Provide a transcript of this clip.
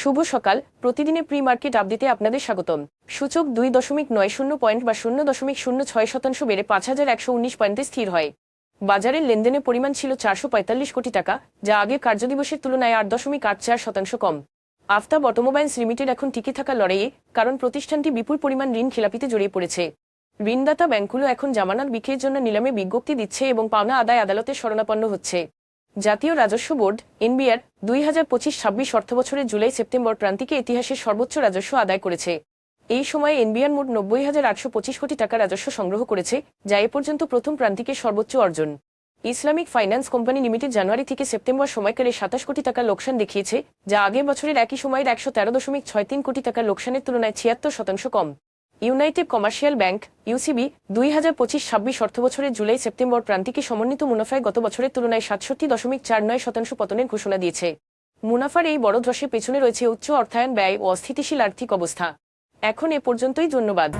শুভ সকাল। প্রতিদিনের pre market আপডেটে আপনাদের স্বাগতম। সূচক দুই দশমিক নয় শূন্য পয়েন্ট বা শূন্য দশমিক শূন্য ছয় শতাংশ বেড়ে পাঁচ হাজার একশো উনিশ পয়েন্টে স্থির হয়। বাজারের লেনদেনের পরিমাণ ছিল চারশো পঁয়তাল্লিশ কোটি টাকা, যা আগে কার্যদিবসের তুলনায় আট দশমিক আট চার শতাংশ কম। আফতাব অটোমোবাইলস লিমিটেড এখন টিকে থাকা লড়াইয়ে, কারণ প্রতিষ্ঠানটি বিপুল পরিমাণ ঋণ খেলাপিতে জড়িয়ে পড়েছে। ঋণদাতা ব্যাংকগুলো এখন জামানত বিক্রির জন্য নিলামে বিজ্ঞপ্তি দিচ্ছে এবং পাওনা আদায় আদালতে শরণাপন্ন হচ্ছে। জাতীয় রাজস্ব বোর্ড, এনবিআর, দুই হাজার পঁচিশ ছাব্বিশ অর্থবছরের জুলাই সেপ্টেম্বর প্রান্তিকে ইতিহাসের সর্বোচ্চ রাজস্ব আদায় করেছে। এই সময়ে এনবিআর মোট নব্বই হাজার আটশো পঁচিশ কোটি টাকা রাজস্ব সংগ্রহ করেছে, যা এ পর্যন্ত প্রথম প্রান্তিকের সর্বোচ্চ অর্জন। Islamic finance company limited January থেকে সেপ্টেম্বর সময়কালে সাতাশ কোটি টাকার লোকসান দেখিয়েছে, যা আগের বছরের একই সময়ের একশো তেরো দশমিক ছয় তিন কোটি টাকার লোকসানের তুলনায় ছিয়াত্তর শতাংশ কম। ইউনাইটেড কমার্শিয়াল ব্যাংক ইউসিবি দুই হাজার পঁচিশ ছাব্বিশ অর্থ বছরের জুলাই সেপ্টেম্বর প্রান্তিকে সমন্বিত মুনাফায় গত বছরের তুলনায় সাতষট্টি দশমিক চার নয় শতাংশ পতনের ঘোষণা দিয়েছে। মুনাফার এই বড় ধসের পেছনে রয়েছে উচ্চ অর্থায়ন ব্যয় ও অস্থিতিশীল আর্থিক অবস্থা। এখন এ পর্যন্তই ধন্যবাদ।